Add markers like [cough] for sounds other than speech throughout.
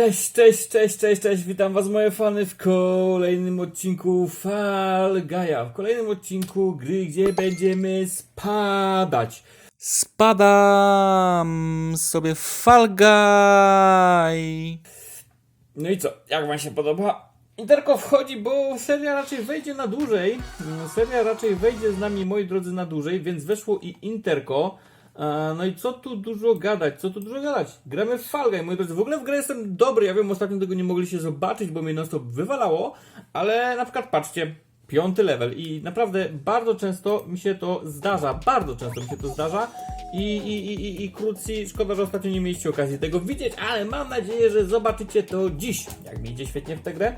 Cześć, cześć, cześć, cześć, cześć, witam was moje fany w kolejnym odcinku Fall Guy'a, w kolejnym odcinku gry, gdzie będziemy spadać. Spadam sobie Fall Guy. No i co, jak wam się podoba? Interko wchodzi, bo seria raczej wejdzie na dłużej, Mm, seria raczej wejdzie z nami, moi drodzy, na dłużej, więc weszło i Interko. E, No i co tu dużo gadać, co tu dużo gadać? Gramy w Fall Guy, moi drodzy. W ogóle w grę jestem dobry, ja wiem, ostatnio tego nie mogliście zobaczyć, bo mnie non wywalało, ale na przykład patrzcie, piąty level i naprawdę bardzo często mi się to zdarza, bardzo często mi się to zdarza i, i, i, i, i krótki, szkoda, że ostatnio nie mieliście okazji tego widzieć, ale mam nadzieję, że zobaczycie to dziś, jak mi idzie świetnie w tę grę.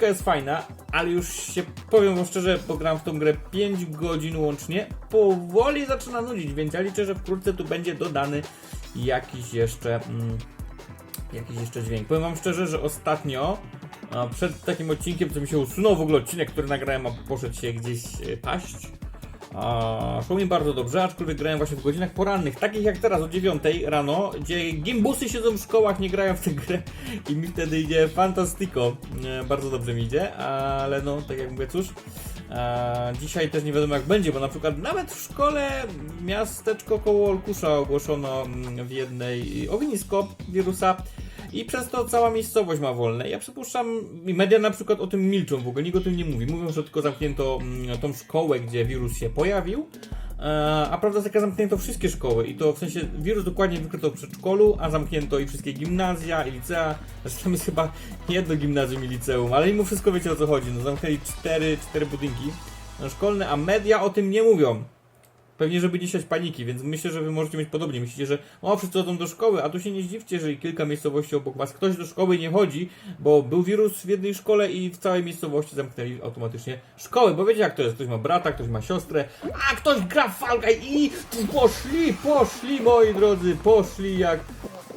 Ta jest fajna, ale już się powiem wam szczerze, pogram w tą grę 5 godzin łącznie. Powoli zaczyna nudzić, więc ja liczę, że wkrótce tu będzie dodany jakiś jeszcze. Mm, jakiś jeszcze dźwięk. Powiem wam szczerze, że ostatnio przed takim odcinkiem, co mi się usunął w ogóle odcinek, który nagrałem, a poszedł się gdzieś e, paść. A, szło mi bardzo dobrze, aczkolwiek grałem właśnie w godzinach porannych, takich jak teraz o 9 rano, gdzie gimbusy siedzą w szkołach, nie grają w tę grę i mi wtedy idzie fantastyko. E, bardzo dobrze mi idzie, ale no, tak jak mówię, cóż. E, dzisiaj też nie wiadomo jak będzie, bo na przykład nawet w szkole miasteczko koło Olkusza ogłoszono mm, w jednej ognisko wirusa i przez to cała miejscowość ma wolne. Ja przypuszczam, media na przykład o tym milczą, w ogóle nikt o tym nie mówi. Mówią, że tylko zamknięto mm, tą szkołę, gdzie wirus się pojawił. E, A prawda jest taka, zamknięto wszystkie szkoły i to w sensie wirus dokładnie wykryto w przedszkolu, a zamknięto i wszystkie gimnazja i licea. Zresztą tam jest chyba jedno gimnazjum i liceum, ale mimo wszystko wiecie o co chodzi. No zamknęli cztery, cztery budynki szkolne, a media o tym nie mówią. Pewnie, żeby nie siać paniki, więc myślę, że wy możecie mieć podobnie. Myślicie, że o, wszyscy chodzą do szkoły, a tu się nie zdziwcie, jeżeli kilka miejscowości obok was ktoś do szkoły nie chodzi, bo był wirus w jednej szkole i w całej miejscowości zamknęli automatycznie szkoły. Bo wiecie jak to jest, ktoś ma brata, ktoś ma siostrę, a ktoś gra w Fall i poszli, poszli moi drodzy, poszli jak...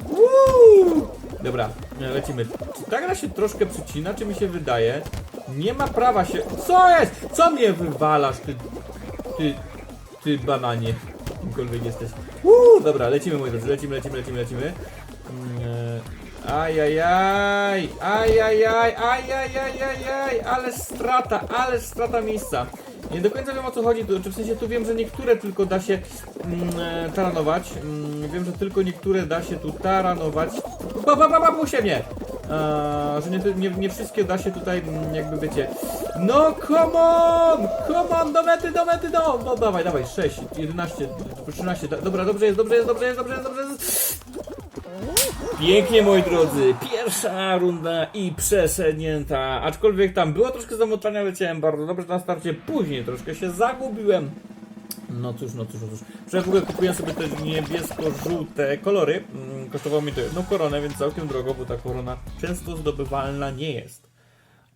Uuu! Dobra, lecimy. Czy ta gra się troszkę przycina, czy mi się wydaje? Nie ma prawa się... Co jest? Co mnie wywalasz, ty... Ty... Ty bananie. Kimkolwiek jesteś. Uuu, dobra, lecimy moi drodzy, lecimy, lecimy, lecimy, lecimy. Mm, e, Ajajaj, ajajaj, ajajajajaj, ale strata, ale strata miejsca. Nie do końca wiem o co chodzi, czy w sensie tu wiem, że niektóre tylko da się mm, e, taranować. Mm, wiem, że tylko niektóre da się tu taranować. Ba, ba, ba, ba, puśćcie mnie! Eee, że nie, nie, nie wszystkie da się tutaj, mm, jakby wiecie. No, come on! Come on, do mety, do mety, do! No, dawaj, dawaj, 6, 11, 13, da- dobra, dobrze jest, dobrze jest, dobrze jest, dobrze jest, dobrze jest. Pięknie, moi drodzy, pierwsza runda i przesunięta. Aczkolwiek tam było troszkę zamotania, leciałem bardzo dobrze na starcie, później troszkę się zagubiłem. No cóż, no cóż, no cóż. Przecież w ogóle kupiłem sobie te niebiesko-żółte kolory. Mm, Kosztowało mi to jedną koronę, więc całkiem drogo, bo ta korona często zdobywalna nie jest.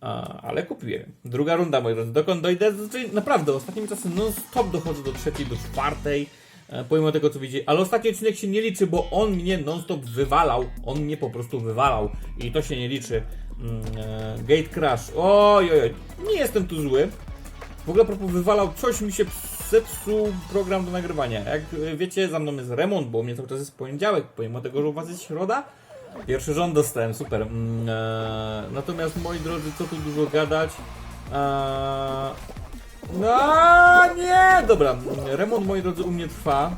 A, ale kupiłem. Druga runda, moi drodzy. Dokąd dojdę? Znaczy, naprawdę, ostatnimi czasy non stop dochodzę do trzeciej, do czwartej. e, Pomimo tego, co widzi. Ale ostatni odcinek się nie liczy, bo on mnie non stop wywalał. On mnie po prostu wywalał. I to się nie liczy. Mm, e, Gate Crash. Oj, oj, oj. Nie jestem tu zły. W ogóle propos wywalał, coś mi się zepsuł program do nagrywania. Jak y, wiecie, za mną jest remont, bo mnie cały czas jest poniedziałek, pomimo tego, że u was jest środa. Pierwszy rząd dostałem, super. Mm, e, natomiast moi drodzy, co tu dużo gadać? E, no nie! Dobra, remont moi drodzy u mnie trwa.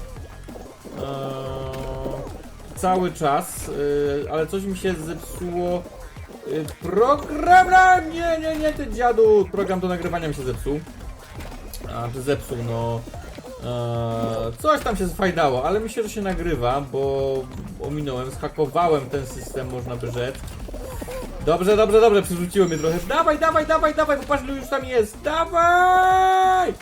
E, cały czas, e, ale coś mi się zepsuło. E, program! Nie, nie, nie, ty dziadu! Program do nagrywania mi się zepsuł. A, czy zepsuł, no. Eee, coś tam się zfajdało, ale myślę, że się nagrywa, bo ominąłem, zhakowałem ten system, można by rzec. Dobrze, dobrze, dobrze, przerzuciło mnie trochę. Dawaj, dawaj, dawaj, dawaj, bo patrz, ilu już tam jest. Dawaj!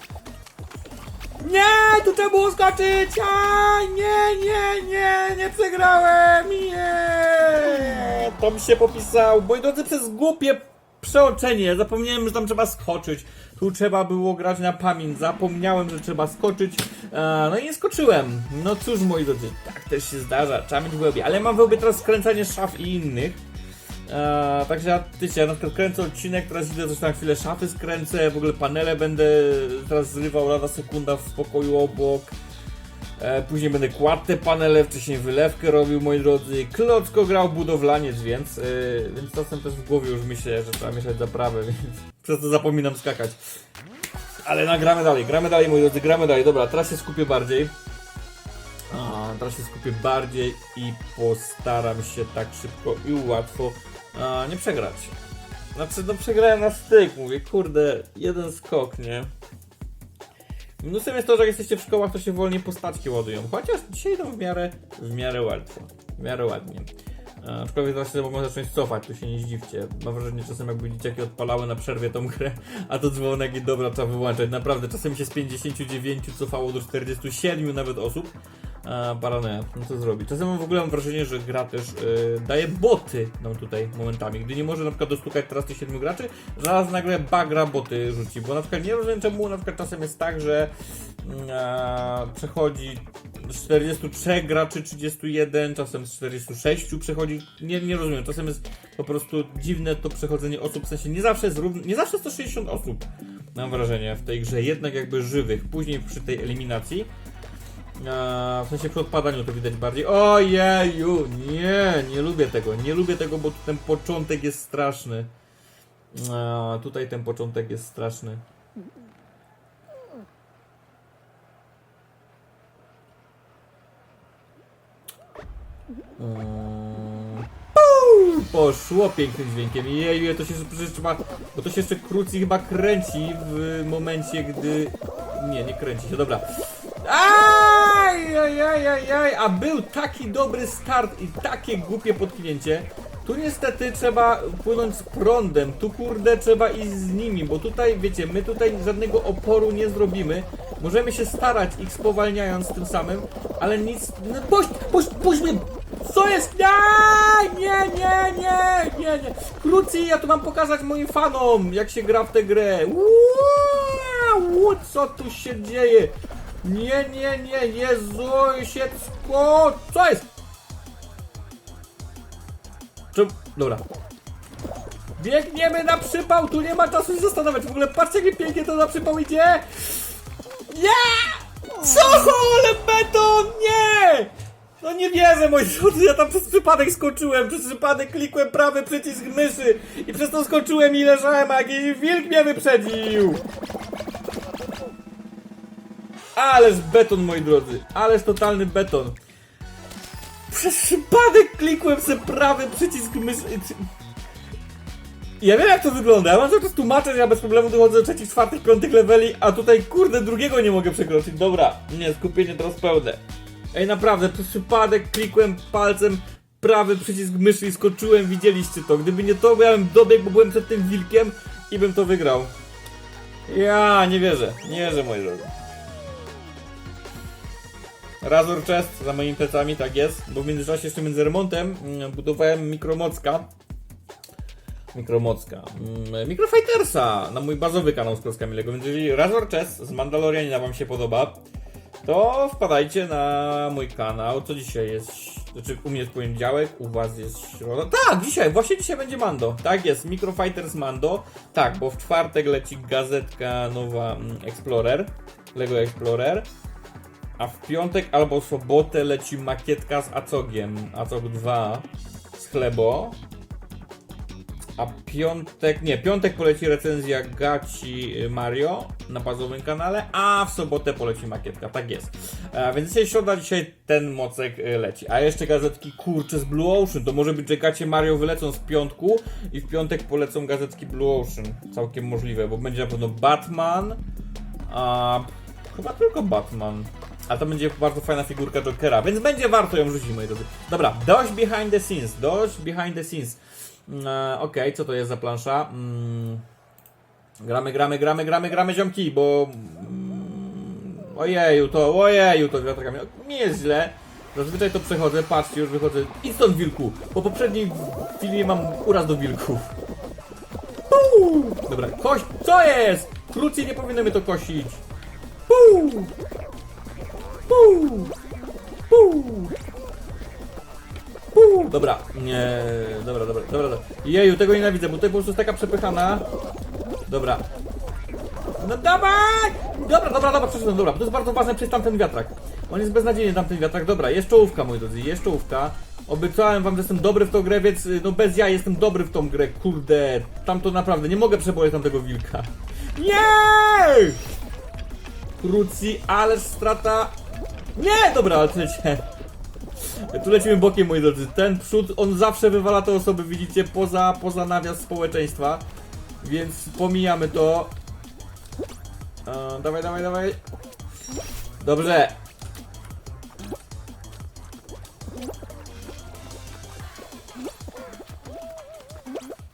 Nie, tu trzeba było skoczyć! A, nie, nie, nie, nie przegrałem! Nie! To mi się popisał. Moi drodzy, przez głupie przeoczenie. Zapomniałem, że tam trzeba skoczyć. Tu trzeba było grać na pamięć. Zapomniałem, że trzeba skoczyć. E, no i nie skoczyłem. No cóż, moi drodzy, tak też się zdarza. Trzeba mieć w. Ale mam w łebie teraz skręcanie szaf i innych. E, także ja, wiecie, ja na przykład kręcę odcinek, teraz idę coś na chwilę szafy skręcę, w ogóle panele będę teraz zrywał lada sekunda w pokoju obok. E, później będę kładł te panele, wcześniej wylewkę robił, moi drodzy. Klocko grał budowlaniec, więc, e, więc czasem też w głowie już myślę, że trzeba mieszać zaprawę, [laughs] więc przez to zapominam skakać. Ale nagramy dalej, gramy dalej, moi drodzy, gramy dalej. Dobra, teraz się skupię bardziej. A, teraz się skupię bardziej i postaram się tak szybko i łatwo a, nie przegrać. Znaczy, no przegrałem na styk, mówię, kurde, jeden skok, nie? Minusem jest to, że jak jesteście w szkołach, to się wolniej postaczki ładują. Chociaż dzisiaj idą w miarę, w miarę łatwo. W miarę ładnie. Aczkolwiek teraz się mogą zacząć cofać, tu się nie zdziwcie. Mam wrażenie czasem jakby dzieciaki odpalały na przerwie tą grę, a to dzwonek i dobra, trzeba wyłączać. Naprawdę, czasem się z 59 cofało do 47 nawet osób. Paranoja, no co zrobić? Czasem mam w ogóle mam wrażenie, że gra też y, daje boty nam tutaj momentami. Gdy nie może na przykład dostukać teraz tych 7 graczy, zaraz nagle bagra boty rzuci. Bo na przykład nie rozumiem czemu na przykład czasem jest tak, że a, przechodzi z 43 graczy 31, czasem z 46 przechodzi. Nie, nie rozumiem, czasem jest po prostu dziwne to przechodzenie osób, w sensie nie zawsze jest równo, nie zawsze 160 osób. Mam wrażenie w tej grze, jednak jakby żywych. Później przy tej eliminacji w sensie przy odpadaniu to widać bardziej. Ojeju, nie, nie lubię tego, nie lubię tego, bo ten początek jest straszny. A, tutaj ten początek jest straszny. Puu, Poszło pięknym dźwiękiem. Jeju, to się przecież. Bo to się jeszcze krócej chyba kręci w momencie, gdy. Nie, nie kręci się, dobra. Aj, aj, aj, aj, aj, a był taki dobry start i takie głupie potknięcie. Tu niestety trzeba płynąć z prądem, tu kurde trzeba iść z nimi, bo tutaj, wiecie, my tutaj żadnego oporu nie zrobimy. Możemy się starać ich spowalniając tym samym, ale nic... No, puść, puść, puść mnie! Co jest? Nie, nie, nie, nie, nie, nie. Krócej, ja tu mam pokazać moim fanom, jak się gra w tę grę. Uuu, co tu się dzieje? Nie, nie, nie, Jezu, się co? Jest? Czy... Dobra. Biegniemy na przypał, tu nie ma czasu się zastanawiać. W ogóle patrzcie, jak pięknie to na przypał idzie. Nie! Co? Ale beton! Nie! No nie wierzę, moi drodzy, ja tam przez przypadek skoczyłem, przez przypadek klikłem prawy przycisk myszy i przez to skoczyłem i leżałem, a jakiś wilk mnie wyprzedził! Ależ beton, moi drodzy, ależ totalny beton. Przez przypadek klikłem sobie prawy przycisk myszy. Ja wiem jak to wygląda, ja mam cały czas tłumaczę, że ja bez problemu dochodzę do trzecich, czwartych, piątych leveli, a tutaj kurde drugiego nie mogę przekroczyć. Dobra, nie, skupienie teraz pełne. Ej, naprawdę, przez przypadek klikłem palcem prawy przycisk myszy i skoczyłem, widzieliście to. Gdyby nie to, ja bym dobiegł, bo byłem przed tym wilkiem i bym to wygrał. Ja nie wierzę, nie wierzę, moi drodzy. Razor chest za moimi plecami, tak jest, bo w międzyczasie jeszcze między remontem mm, budowałem mikromocka. Mikromocka. Mm, Microfightersa na mój bazowy kanał z klockami Lego, więc jeżeli Razor Chess z Mandalorianina wam się podoba, to wpadajcie na mój kanał. Co dzisiaj jest? Znaczy u mnie jest poniedziałek, u was jest środa. Tak, dzisiaj, właśnie dzisiaj będzie Mando. Tak jest, Microfighters Mando. Tak, bo w czwartek leci gazetka nowa mm, Explorer, Lego Explorer. A w piątek albo sobotę leci makietka z Acogiem, Acog 2 z Chlebo. A piątek, nie, piątek poleci recenzja Gaci Mario na bazowym kanale, a w sobotę poleci makietka, tak jest. A więc dzisiaj środa, dzisiaj ten mocek y, leci. A jeszcze gazetki kurcze z Blue Ocean, to może być, że Gacie Mario wylecą z piątku i w piątek polecą gazetki Blue Ocean. Całkiem możliwe, bo będzie na pewno Batman, a chyba tylko Batman. A to będzie bardzo fajna figurka Jokera, więc będzie warto ją rzucić, moi drodzy. Dobra, dość behind the scenes, dość behind the scenes. Mm, e, Okej, co to jest za plansza? Mm, gramy, gramy, gramy, gramy, gramy ziomki, bo... Mm, ojeju, to, ojeju, to wiatrakami. Nie jest źle. Zazwyczaj to przechodzę, patrzcie, już wychodzę. Stąd wilku! Po poprzedniej filmie mam uraz do wilków. Puu! Dobra, kość, co jest? Krócej nie powinno mnie to kosić. Puu! Puu! Puu! Puu! Dobra, nie, dobra, dobra, dobra, dobra. Jeju, tego nienawidzę, bo to po prostu jest taka przepychana. Dobra. No dawaj! Dobra, dobra, dobra, przepraszam, dobra, to jest bardzo ważne przez tamten wiatrak. On jest beznadziejny tamten wiatrak. Dobra, jest czołówka, moi drodzy, jest czołówka. Obiecałem wam, że jestem dobry w tą grę, więc y, no bez ja jestem dobry w tą grę, kurde. Tam to naprawdę, nie mogę przeboleć tamtego wilka. Nie! Krucji, ależ strata. Nie! Dobra, ale tu lecie. Tu lecimy bokiem, moi drodzy. Ten przód, on zawsze wywala te osoby, widzicie, poza, poza nawias społeczeństwa. Więc pomijamy to. E, dawaj, dawaj, dawaj. Dobrze.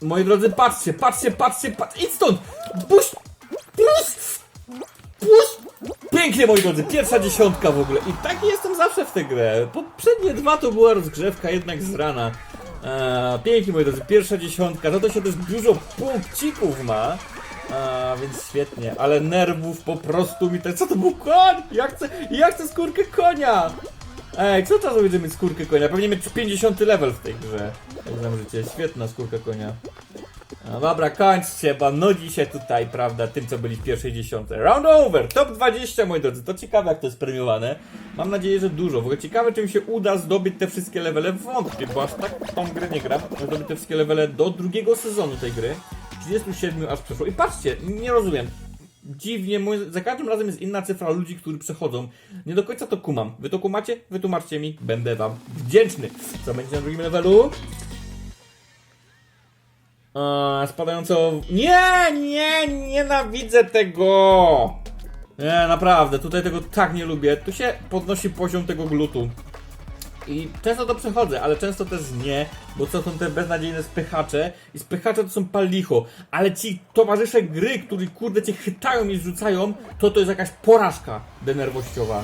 Moi drodzy, patrzcie, patrzcie, patrzcie, patrzcie. Idź stąd! Puść! Pięknie, moi drodzy, pierwsza dziesiątka w ogóle. I taki jestem zawsze w tę grę. Poprzednie dwa to była rozgrzewka jednak z rana. Eee, pięknie, moi drodzy, pierwsza dziesiątka. Za to się też dużo punkcików ma. A, więc świetnie, ale nerwów po prostu mi te. Co to był koń? Ja chcę, ja chcę skórkę konia! Ej, co to będziemy mieć skórkę konia? Pewnie mieć 50 level w tej grze. Jak znam życie, świetna skórka konia. No dobra, kończcie, bo nudzi się tutaj, prawda, tym co byli w pierwszej dziesiątce. Round over, top 20, moi drodzy, to ciekawe jak to jest premiowane. Mam nadzieję, że dużo. W ogóle ciekawe, czy mi się uda zdobyć te wszystkie levele. Wątpię, bo aż tak tą grę nie gram. Zdobyć te wszystkie levele do drugiego sezonu tej gry. 37 aż przeszło. I patrzcie, nie rozumiem. Dziwnie, za każdym razem jest inna cyfra ludzi, którzy przechodzą. Nie do końca to kumam. Wy to kumacie? Wytłumaczcie mi. Będę wam wdzięczny. Co będzie na drugim levelu? A, spadająco. Nie, nie, nienawidzę tego! Nie, naprawdę, tutaj tego tak nie lubię. Tu się podnosi poziom tego glutu. I często to przechodzę, ale często też nie, bo co są te beznadziejne spychacze i spychacze to są palicho, ale ci towarzysze gry, którzy kurde cię chytają i zrzucają, to to jest jakaś porażka denerwościowa.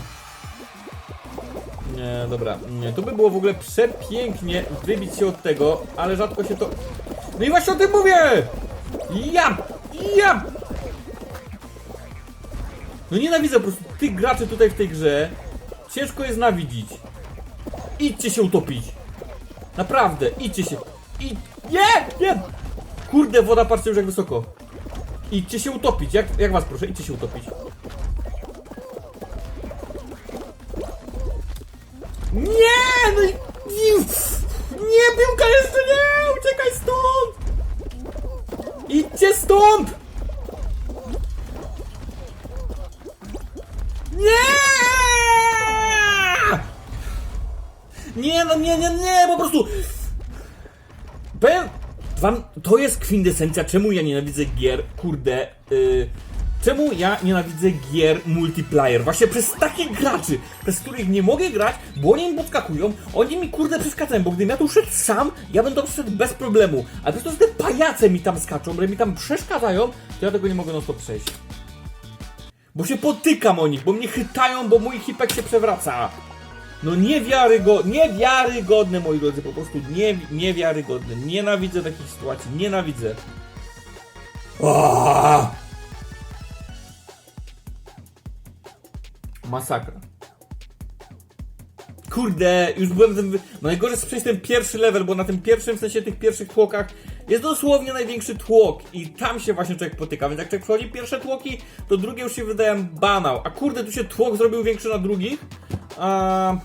Nie, dobra, nie, to by było w ogóle przepięknie wybić się od tego, ale rzadko się to... No i właśnie o tym mówię! Ja! Ja! No nienawidzę po prostu tych graczy tutaj w tej grze. Ciężko jest nawidzić. Idźcie się utopić. Naprawdę, idźcie się. I... Nie! Nie! Kurde, woda, patrzcie już jak wysoko. Idźcie się utopić. Jak, jak was proszę, idźcie się utopić. Nie! No i... Nie, piłka jeszcze nie! Uciekaj stąd! Idźcie stąd! Nie! Nie, no nie, nie, nie, po prostu. Powiem wam, to jest kwintesencja, czemu ja nienawidzę gier, kurde. y, czemu ja nienawidzę gier multiplayer? Właśnie przez takich graczy, przez których nie mogę grać, bo oni mi podskakują, oni mi kurde przeszkadzają, bo gdybym ja tu szedł sam, ja bym to przeszedł bez problemu. A przez to, że te pajace mi tam skaczą, że mi tam przeszkadzają, to ja tego nie mogę non stop przejść. Bo się potykam o nich, bo mnie chytają, bo mój hipek się przewraca. No niewiarygodne, niewiarygodne moi drodzy, po prostu nie, niewiarygodne. Nienawidzę takich sytuacji, nienawidzę. Aaaa! Masakra. Kurde, już byłem wy- No najgorzej jest przejść ten pierwszy level, bo na tym pierwszym, w sensie tych pierwszych tłokach jest dosłownie największy tłok i tam się właśnie człowiek potyka, więc jak człowiek przechodzi pierwsze tłoki, to drugie już się wydają banał. A kurde, tu się tłok zrobił większy na drugich. A...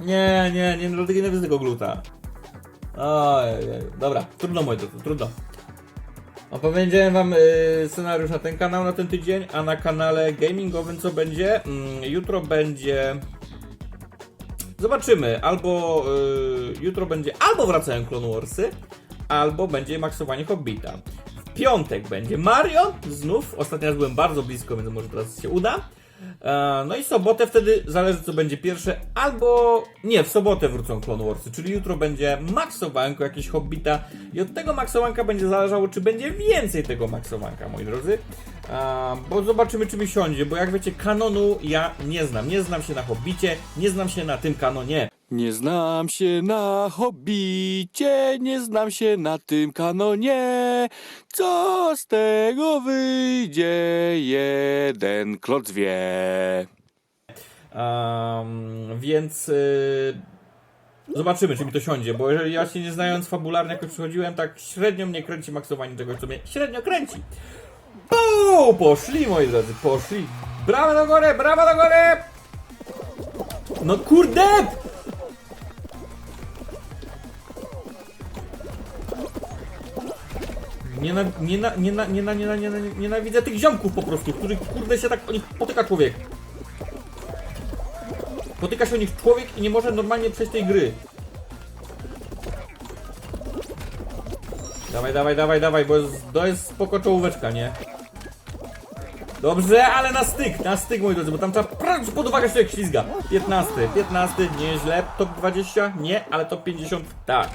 Nie, nie, nie, dlatego nie widzę tego gluta. Ojej, dobra, trudno moi drodzy, trudno. Opowiedziałem wam y, scenariusz na ten kanał na ten tydzień, a na kanale gamingowym co będzie? Mm, jutro będzie... Zobaczymy, albo y, jutro będzie albo wracają Clone Warsy, albo będzie maksowanie Hobbita. W piątek będzie Mario, znów, ostatnio raz byłem bardzo blisko, więc może teraz się uda. E, No i sobotę wtedy zależy co będzie pierwsze, albo nie, w sobotę wrócą Clone Warsy, czyli jutro będzie maksowanko jakieś Hobbita i od tego maksowanka będzie zależało, czy będzie więcej tego maksowanka, moi drodzy. A, bo zobaczymy, czy mi siądzie, bo jak wiecie, kanonu ja nie znam. Nie znam się na Hobbicie, nie znam się na tym kanonie. Nie znam się na hobbicie, nie znam się na tym kanonie. Co z tego wyjdzie, jeden kloc wie. Um, więc y, zobaczymy, czy mi to siądzie, bo jeżeli ja się nie znając fabularnie jakoś przychodziłem, tak średnio mnie kręci maksowanie czegoś, co mnie średnio kręci. Puu, poszli moi drodzy, poszli. Brawa do góry, brawa do góry! No kurde! Niena, niena, niena, niena, niena, niena, nienawidzę tych ziomków po prostu, których kurde się tak o nich potyka człowiek. Potyka się o nich człowiek i nie może normalnie przejść tej gry. Dawaj, dawaj, dawaj, dawaj, bo jest, to jest spoko czołóweczka, nie? Dobrze, ale na styk, na styk moi drodzy, bo tam trzeba brać pod uwagę, że jak ślizga. 15, 15, nieźle, top 20, nie, ale top 50, tak.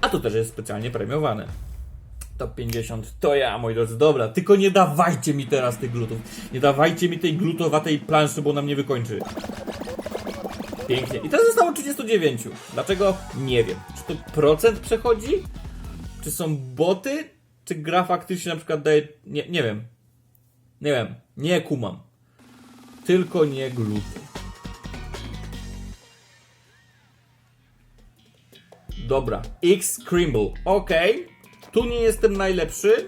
A to też jest specjalnie premiowane. Top 50 to ja, moi drodzy, dobra, tylko nie dawajcie mi teraz tych glutów. Nie dawajcie mi tej glutowatej planszy, bo ona mnie wykończy. Pięknie. I teraz zostało 39. Dlaczego? Nie wiem. Czy to procent przechodzi? Czy są boty? Czy gra faktycznie na przykład daje... Nie, nie wiem. Nie wiem. Nie kumam. Tylko nie gluty. Dobra. X Crimble. Okej. Tu nie jestem najlepszy,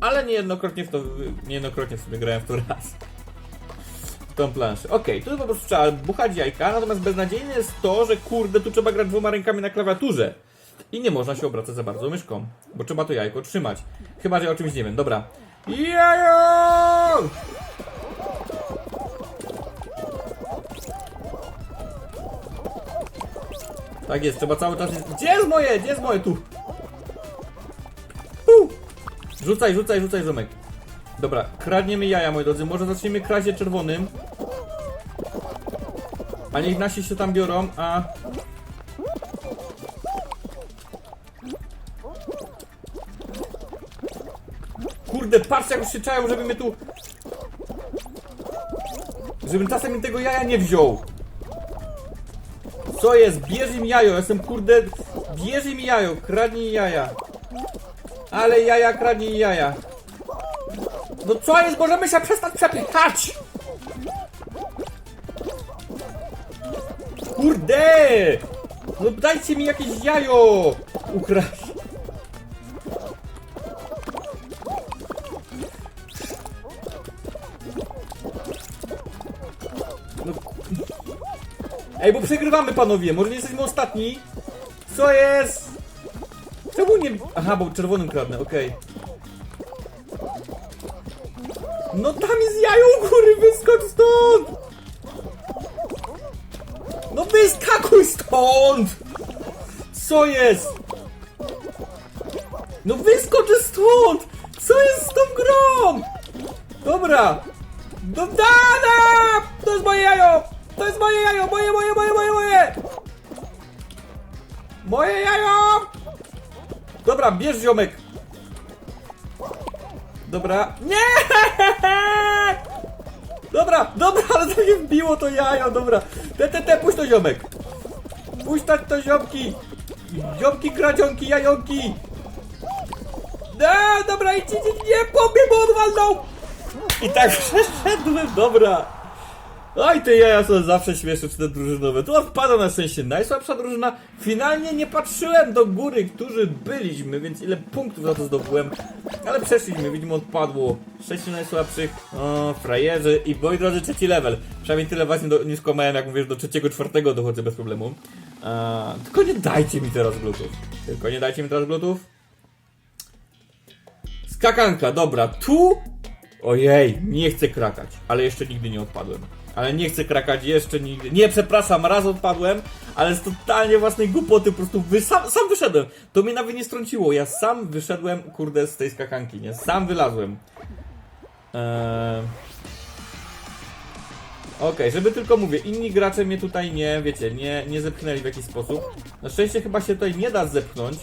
ale niejednokrotnie w to... Niejednokrotnie w sobie grałem w to raz. W tą planszę. Okej, tu po prostu trzeba buchać jajka, natomiast beznadziejne jest to, że kurde, tu trzeba grać dwoma rękami na klawiaturze. I nie można się obracać za bardzo myszką, bo trzeba to jajko trzymać. Chyba, że o czymś nie wiem. Dobra. Jajo! Tak jest, trzeba cały czas... Gdzie jest moje? Gdzie jest moje? Tu. Rzucaj, rzucaj, rzucaj, zomek. Dobra, kradniemy jaja, moi drodzy. Może zaczniemy kraść je czerwonym. A niech nasi się tam biorą, a... Kurde, patrz jak już się czają, żeby mnie tu... Żebym czasem mi tego jaja nie wziął. Co jest? Bierz im jajo, ja jestem kurde... Bierz im jajo, kradnij jaja. Ale jaja, kradnij jaja. No co jest? Możemy się przestać przepychać! Kurde! No dajcie mi jakieś jajo! Ukraść. No. Ej, bo przegrywamy panowie, może nie jesteśmy ostatni? Co jest? Czemu nie... Aha, bo czerwonym kradnę, okej. No tam jest jajo góry, wyskocz stąd! No wyskakuj stąd! Co jest? No wyskocz stąd! Co jest z tą grą? Dobra! No! To jest moje jajo! To jest moje jajo! Moje, moje, moje, moje, moje! Moje jajo! Dobra, bierz ziomek! Dobra. Nie! Dobra, dobra, ale to nie wbiło to jajo, dobra. Te, te, te, puść to ziomek. Puść tak to ziomki. Ziomki, kradzionki, jajonki. No, dobra, idź, idź, nie, pobie, bo on walnął. I tak [laughs] przeszedłem, dobra. Oj, te jaja są zawsze śmieszne, czy te drużynowe. Tu odpada na szczęście najsłabsza drużyna. Finalnie nie patrzyłem do góry, którzy byliśmy, więc ile punktów za to zdobyłem. Ale przeszliśmy, widzimy odpadło. Sześciu najsłabszych, o, frajerzy i moi drodzy, trzeci level. Przynajmniej tyle właśnie do, nie skłamałem, jak mówisz, do trzeciego, czwartego dochodzę bez problemu. A, tylko nie dajcie mi teraz glutów. Tylko nie dajcie mi teraz glutów. Skakanka, dobra, tu... Ojej, nie chcę krakać, ale jeszcze nigdy nie odpadłem. Ale nie chcę krakać jeszcze nigdy. Nie, przepraszam, raz odpadłem, ale z totalnie własnej głupoty po prostu wy, sam, sam wyszedłem. To mnie nawet nie strąciło. Ja sam wyszedłem, kurde, z tej skakanki, nie? Sam wylazłem. Eee... Okej, żeby tylko mówię, inni gracze mnie tutaj nie, wiecie, nie, nie zepchnęli w jakiś sposób. Na szczęście chyba się tutaj nie da zepchnąć.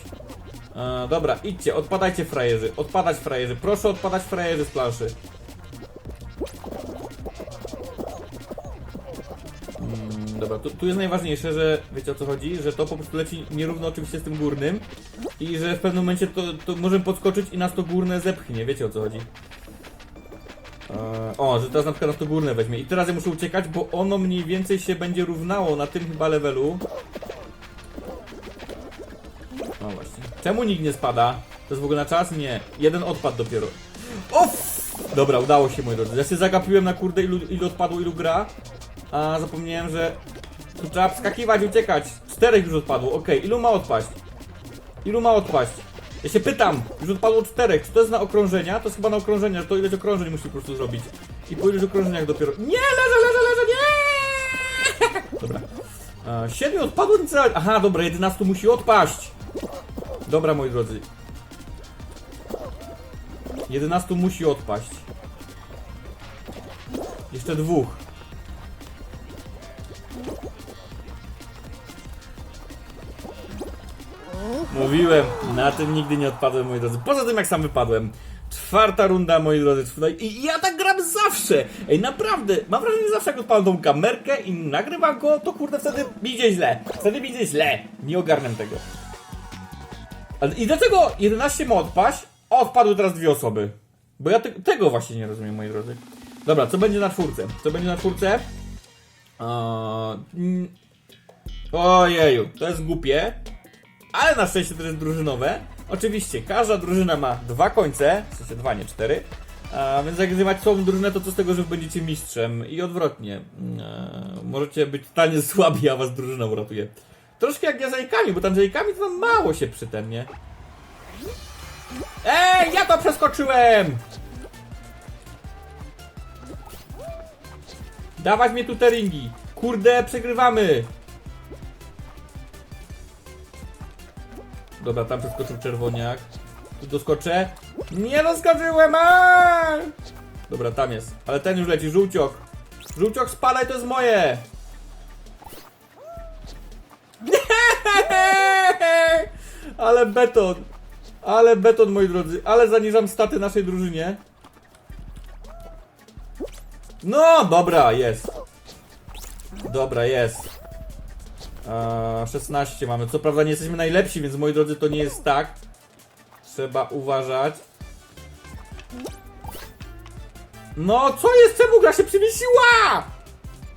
E, dobra, idźcie, odpadajcie frajerzy, odpadać frajerzy, proszę odpadać frajerzy z planszy. Tu, tu jest najważniejsze, że wiecie o co chodzi, że to po prostu leci nierówno oczywiście z tym górnym i że w pewnym momencie to, to możemy podskoczyć i nas to górne zepchnie, wiecie o co chodzi. E, o, że teraz na przykład nas to górne weźmie i teraz ja muszę uciekać, bo ono mniej więcej się będzie równało na tym chyba levelu. No właśnie. Czemu nikt nie spada? To jest w ogóle na czas? Nie. Jeden odpad dopiero. Off! Dobra, udało się moi drodzy. Ja się zagapiłem na kurde ilu, ilu odpadło, ilu gra. A zapomniałem, że Trzeba wskakiwać, uciekać. Czterech już odpadło, okej. Ilu ma odpaść? Ilu ma odpaść? Ja się pytam, już odpadło czterech. Czy to jest na okrążenia? To jest chyba na okrążenia, że to ileś okrążeń musi po prostu zrobić. I po iluś okrążeniach dopiero. Nie, leżę, leżę, leżę, nie! [laughs] Dobra. E, Siedmiu odpadło nic Aha, dobra, 11 musi odpaść. Dobra, moi drodzy. 11 musi odpaść. Jeszcze dwóch. Mówiłem, na tym nigdy nie odpadłem, moi drodzy. Poza tym, jak sam wypadłem. Czwarta runda, moi drodzy. Tutaj. I ja tak gram zawsze. Ej, naprawdę. Mam wrażenie, że zawsze jak odpalam tą kamerkę i nagrywam go, to kurde, wtedy mi idzie źle. Wtedy mi idzie źle. Nie ogarnę tego. I dlaczego 11 ma odpaść, a odpadły teraz dwie osoby? Bo ja te, tego właśnie nie rozumiem, moi drodzy. Dobra, co będzie na czwórce? Co będzie na czwórce? Eee, mm, Ojeju, to jest głupie. Ale na szczęście to jest drużynowe. Oczywiście, każda drużyna ma dwa końce, w sensie dwa, nie cztery. A więc jak macie całą drużynę, to co z tego, że będziecie mistrzem? I odwrotnie. Eee, możecie być totalnie słabi, a was drużyna uratuje. Troszkę jak ja z bo tam z jajkami to tam mało się przytem, nie? Ej, ja to przeskoczyłem! Dawać mnie tu te ringi. Kurde, przegrywamy. Dobra, tam przeskoczył czerwoniak. Tu doskoczę. Nie doskoczyłem! aaa! Dobra, tam jest. Ale ten już leci, żółciok. Żółciok, spadaj, to jest moje! Ale beton. Ale beton, moi drodzy. Ale zaniżam staty naszej drużynie. No, dobra, jest. Dobra, jest. Eee, 16 mamy. Co prawda nie jesteśmy najlepsi, więc moi drodzy, to nie jest tak. Trzeba uważać. No, co jest? Czemu gra się przywiesiła?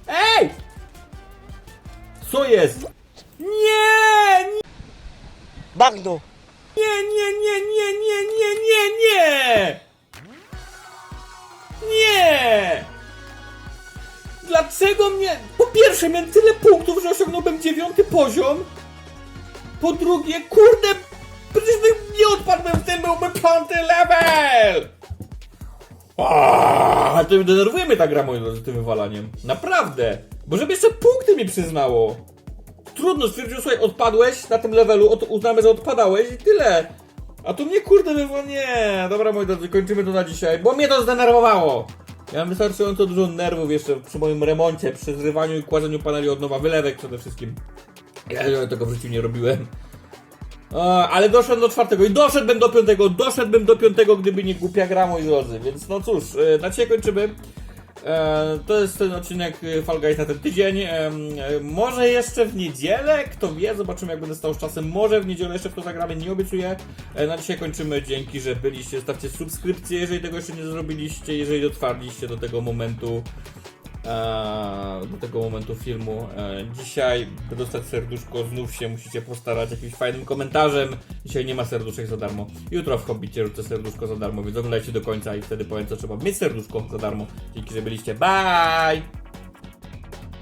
Ej! Co jest? Nie! Nie! Bagno! Nie, nie, nie, nie, nie, nie, nie, nie! Nie! Dlaczego mnie... Po pierwsze, miałem tyle punktów, że osiągnąłbym dziewiąty poziom. Po drugie, kurde... Przecież nie odpadłem w tym, byłby piąty level! Aaaa, to denerwuje mnie ta gra, moi drodzy, tym wywalaniem. Naprawdę. Bo żeby jeszcze punkty mi przyznało. Trudno, stwierdził, słuchaj, odpadłeś na tym levelu, uznamy, że odpadałeś i tyle. A tu mnie kurde wywo... Nie, dobra moi drodzy, kończymy to na dzisiaj, bo mnie to zdenerwowało. Ja mam wystarczająco dużo nerwów jeszcze przy moim remoncie, przy zrywaniu i kładzeniu paneli od nowa, wylewek przede wszystkim. Ja tego w życiu nie robiłem. A, ale doszedłem do czwartego i doszedłbym do piątego, doszedłbym do piątego, gdyby nie głupia gra, moi drodzy. Więc no cóż, e, na dzisiaj kończymy. E, to jest ten odcinek e, Fall Guys na ten tydzień. E, może jeszcze w niedzielę, kto wie, zobaczymy jak będę stał z czasem. Może w niedzielę jeszcze w to zagramy, nie obiecuję. Na dzisiaj kończymy. Dzięki, że byliście. Stawcie subskrypcję, jeżeli tego jeszcze nie zrobiliście, jeżeli dotrwaliście do tego momentu. E, Do tego momentu filmu. E, Dzisiaj, by dostać serduszko, znów się musicie postarać jakimś fajnym komentarzem. Dzisiaj nie ma serduszek za darmo. Jutro w Hobbicie rzucę serduszko za darmo, więc oglądajcie do końca i wtedy powiem, co trzeba mieć serduszko za darmo. Dzięki, że byliście. Bye!